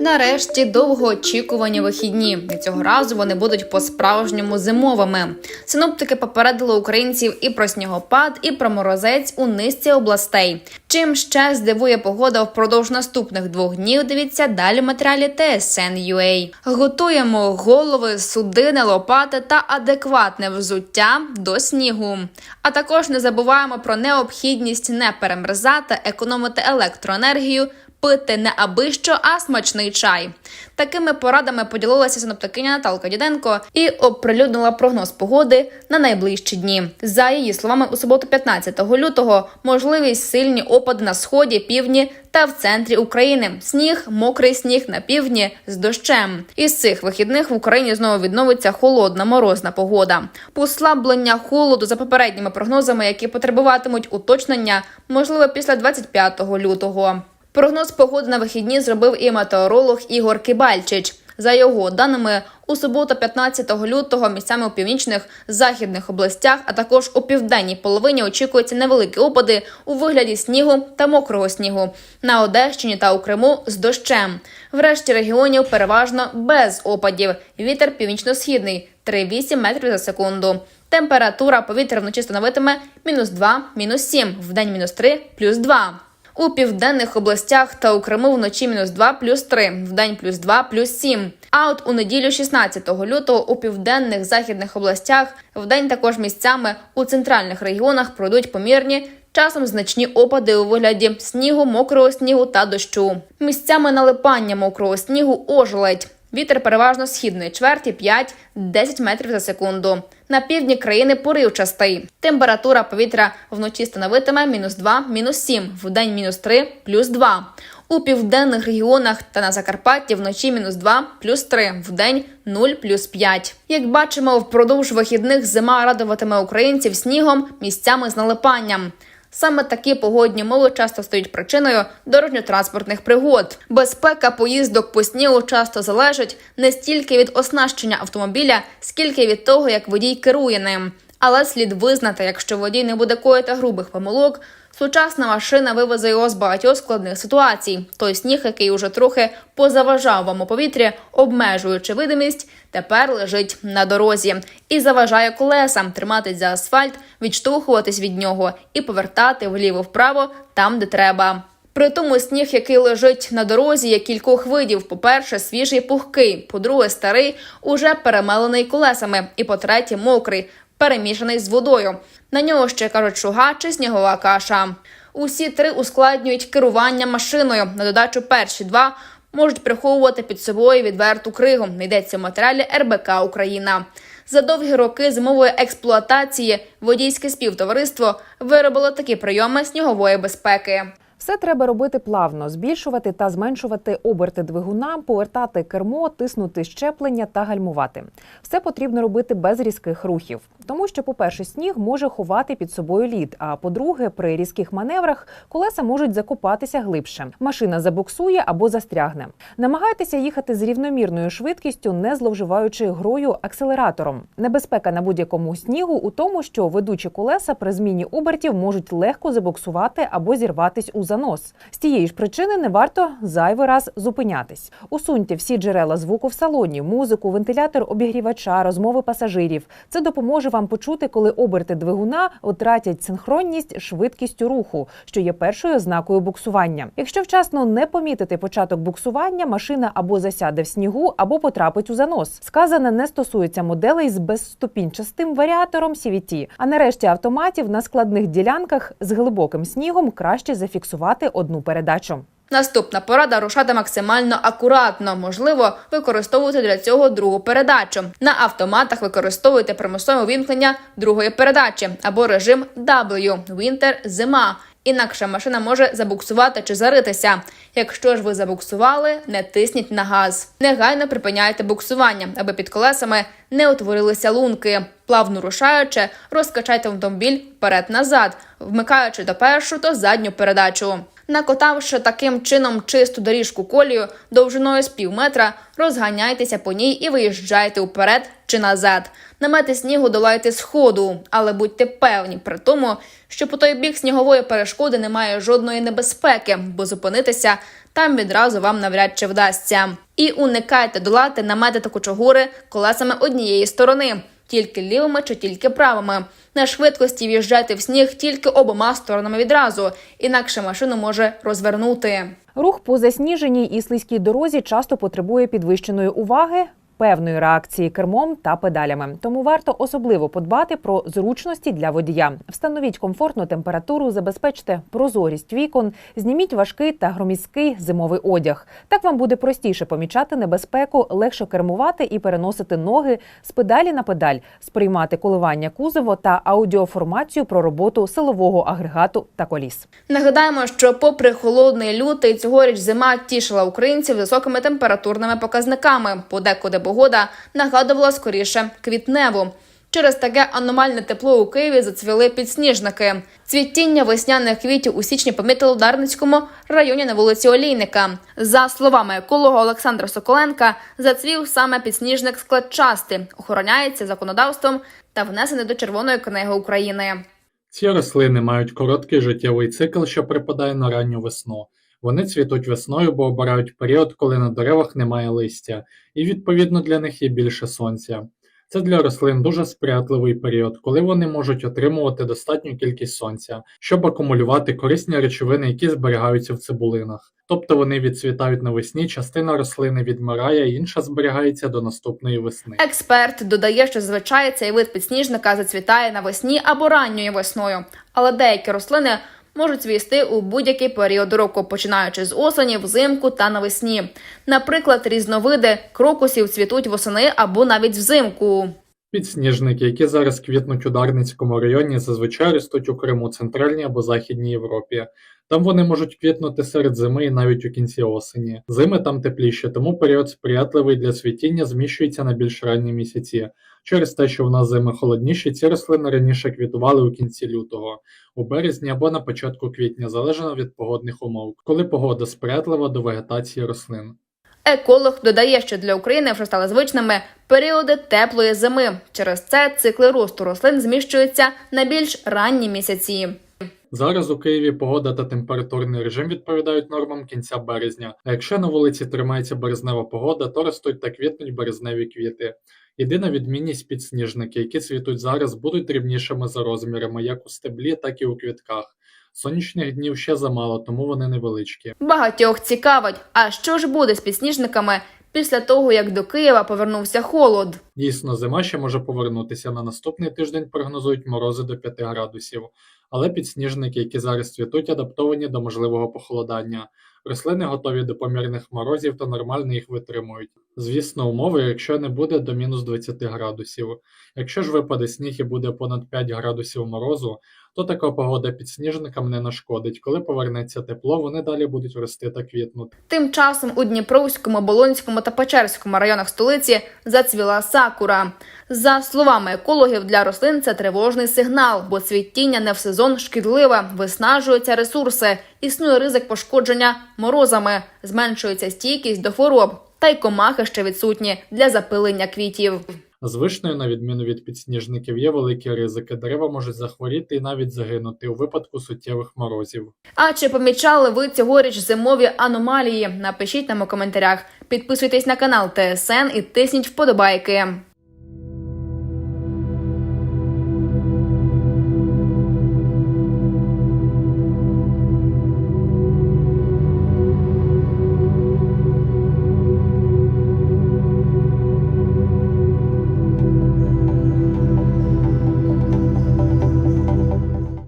Нарешті довгоочікувані вихідні. І цього разу вони будуть по-справжньому зимовими. Синоптики попередили українців і про снігопад, і про морозець у низці областей. Чим ще здивує погода впродовж наступних двох днів? Дивіться далі в матеріалі TSN.ua. Готуємо голови, судини, лопати та адекватне взуття до снігу. А також не забуваємо про необхідність не перемерзати, економити електроенергію пити не аби що, а смачний чай. Такими порадами поділилася синоптикиня Наталка Діденко і оприлюднила прогноз погоди на найближчі дні. За її словами, у суботу, 15 лютого, можливість сильні опади на сході, півдні та в центрі України. Сніг, мокрий сніг на півдні з дощем. Із цих вихідних в Україні знову відновиться холодна морозна погода. Послаблення холоду за попередніми прогнозами, які потребуватимуть уточнення, можливо після 25 лютого. Прогноз погоди на вихідні зробив і метеоролог Ігор Кибальчич. За його даними, у суботу, 15 лютого, місцями у північних західних областях, а також у південній половині очікуються невеликі опади у вигляді снігу та мокрого снігу на Одещині та у Криму з дощем. В решті регіонів переважно без опадів. Вітер північно-східний 3,8 метрів за секунду. Температура повітря вночі становитиме мінус 2, мінус 7, вдень мінус 3, плюс 2. У південних областях та у Криму вночі мінус 2, плюс 3, вдень плюс 2, плюс 7. А от у неділю 16 лютого у південних західних областях вдень також місцями у центральних регіонах пройдуть помірні. Часом значні опади у вигляді снігу, мокрого снігу та дощу. Місцями налипання мокрого снігу ожеледь. Вітер переважно східної чверті 5-10 метрів за секунду. На півдні країни поривчастий. Температура повітря вночі становитиме мінус 2, мінус 7, вдень мінус 3, плюс 2. У південних регіонах та на Закарпатті вночі мінус 2, плюс 3, вдень 0, плюс 5. Як бачимо, впродовж вихідних зима радуватиме українців снігом, місцями з налипанням. Саме такі погодні мови часто стають причиною дорожньо-транспортних пригод. Безпека поїздок по снігу часто залежить не стільки від оснащення автомобіля, скільки від того, як водій керує ним. Але слід визнати, якщо водій не буде коїти грубих помилок, сучасна машина вивезе його з багатьох складних ситуацій. Той сніг, який уже трохи позаважав вам у повітрі, обмежуючи видимість, тепер лежить на дорозі і заважає колесам триматись за асфальт, відштовхуватись від нього і повертати вліво-вправо там, де треба. При тому сніг, який лежить на дорозі, є кількох видів. По-перше, свіжий пухкий, по-друге, старий, уже перемелений колесами, і по-третє, мокрий, перемішаний з водою. На нього ще кажуть шуга чи снігова каша. Усі три ускладнюють керування машиною. На додачу перші два можуть приховувати під собою відверту кригу. Йдеться в матеріалі РБК Україна. За довгі роки зимової експлуатації водійське співтовариство виробило такі прийоми снігової безпеки. Все треба робити плавно, збільшувати та зменшувати оберти двигуна, повертати кермо, тиснути щеплення та гальмувати. Все потрібно робити без різких рухів, тому що, по-перше, сніг може ховати під собою лід. А по-друге, при різких маневрах колеса можуть закопатися глибше. Машина забуксує або застрягне. Намагайтеся їхати з рівномірною швидкістю, не зловживаючи грою акселератором. Небезпека на будь-якому снігу у тому, що ведучі колеса при зміні обертів можуть легко забуксувати або зірватись у занос. З тієї ж причини не варто зайвий раз зупинятись. Усуньте всі джерела звуку в салоні, музику, вентилятор обігрівача, розмови пасажирів. Це допоможе вам почути, коли оберти двигуна втратять синхронність швидкістю руху, що є першою ознакою буксування. Якщо вчасно не помітити початок буксування, машина або засяде в снігу, або потрапить у занос. Сказане не стосується моделей з безступінчастим варіатором CVT. А нарешті автоматів на складних ділянках з глибоким снігом краще зафіксувати одну передачу. Наступна порада рушати максимально акуратно. Можливо, використовувати для цього другу передачу. На автоматах використовуйте примусове увімкнення другої передачі або режим W – Winter – зима. Інакше машина може забуксувати чи заритися. Якщо ж ви забуксували, не тисніть на газ. Негайно припиняйте буксування, аби під колесами не утворилися лунки. Плавно рушаючи, розкачайте автомобіль вперед-назад, вмикаючи до першу, то задню передачу. Накотавши таким чином чисту доріжку колію довжиною з пів метра, розганяйтеся по ній і виїжджайте вперед чи назад. Намети снігу долайте з ходу, але будьте певні при тому, що по той бік снігової перешкоди немає жодної небезпеки, бо зупинитися там відразу вам навряд чи вдасться. І уникайте долати намети та кучугури колесами однієї сторони, тільки лівими чи тільки правими. На швидкості в'їжджати в сніг тільки обома сторонами відразу, інакше машину може розвернути. Рух по засніженій і слизькій дорозі часто потребує підвищеної уваги. Певної реакції кермом та педалями, тому варто особливо подбати про зручності для водія. Встановіть комфортну температуру, забезпечте прозорість вікон, зніміть важкий та громіський зимовий одяг. Так вам буде простіше помічати небезпеку, легше кермувати і переносити ноги з педалі на педаль, сприймати коливання кузову та аудіоформацію про роботу силового агрегату та коліс. Нагадаємо, що попри холодний лютий, цьогоріч зима тішила українців високими температурними показниками. Подекуди погода нагадувала скоріше квітневу. Через таке аномальне тепло у Києві зацвіли підсніжники. Цвітіння весняних квітів у січні помітили в Дарницькому районі на вулиці Олійника. За словами еколога Олександра Соколенка, зацвів саме підсніжник складчастий, охороняється законодавством та внесений до Червоної книги України. Ці рослини мають короткий життєвий цикл, що припадає на ранню весну. Вони цвітуть весною, бо обирають період, коли на деревах немає листя, і відповідно для них є більше сонця. Це для рослин дуже сприятливий період, коли вони можуть отримувати достатню кількість сонця, щоб акумулювати корисні речовини, які зберігаються в цибулинах. Тобто вони відцвітають навесні, частина рослини відмирає, інша зберігається до наступної весни. Експерт додає, що зазвичай цей вид підсніжника зацвітає навесні або ранньою весною, але деякі рослини можуть цвісти у будь-який період року, починаючи з осені, взимку та навесні. Наприклад, різновиди крокусів цвітуть восени або навіть взимку. Підсніжники, які зараз квітнуть у Дарницькому районі, зазвичай ростуть у Криму, Центральній або Західній Європі. Там вони можуть квітнути серед зими і навіть у кінці осені. Зими там тепліше, тому період сприятливий для цвітіння зміщується на більш ранні місяці. Через те, що в нас зими холодніші, ці рослини раніше квітували у кінці лютого, у березні або на початку квітня, залежно від погодних умов, коли погода сприятлива до вегетації рослин. Еколог додає, що для України вже стали звичними періоди теплої зими. Через це цикли росту рослин зміщуються на більш ранні місяці. Зараз у Києві погода та температурний режим відповідають нормам кінця березня. А якщо на вулиці тримається березнева погода, то ростуть та квітнуть березневі квіти. Єдина відмінність підсніжники, які цвітуть зараз, будуть дрібнішими за розмірами, як у стеблі, так і у квітках. Сонячних днів ще замало, тому вони невеличкі. Багатьох цікавить, а що ж буде з підсніжниками після того, як до Києва повернувся холод? Дійсно, зима ще може повернутися. На наступний тиждень прогнозують морози до 5 градусів. Але підсніжники, які зараз цвітуть, адаптовані до можливого похолодання. Рослини готові до помірних морозів та нормально їх витримують. Звісно, умови, якщо не буде до мінус 20 градусів. Якщо ж випаде сніг і буде понад 5 градусів морозу, то така погода підсніжникам не нашкодить. Коли повернеться тепло, вони далі будуть рости та квітнути. Тим часом у Дніпровському, Болонському та Печерському районах столиці зацвіла сакура. За словами екологів, для рослин це тривожний сигнал, бо цвітіння не в сезон шкідливе, виснажуються ресурси, існує ризик пошкодження морозами, зменшується стійкість до хвороб, та й комахи ще відсутні для запилення квітів. З вишнею, на відміну від підсніжників, є великі ризики. Дерева можуть захворіти і навіть загинути у випадку суттєвих морозів. А чи помічали ви цьогоріч зимові аномалії? Напишіть нам у коментарях. Підписуйтесь на канал ТСН і тисніть вподобайки.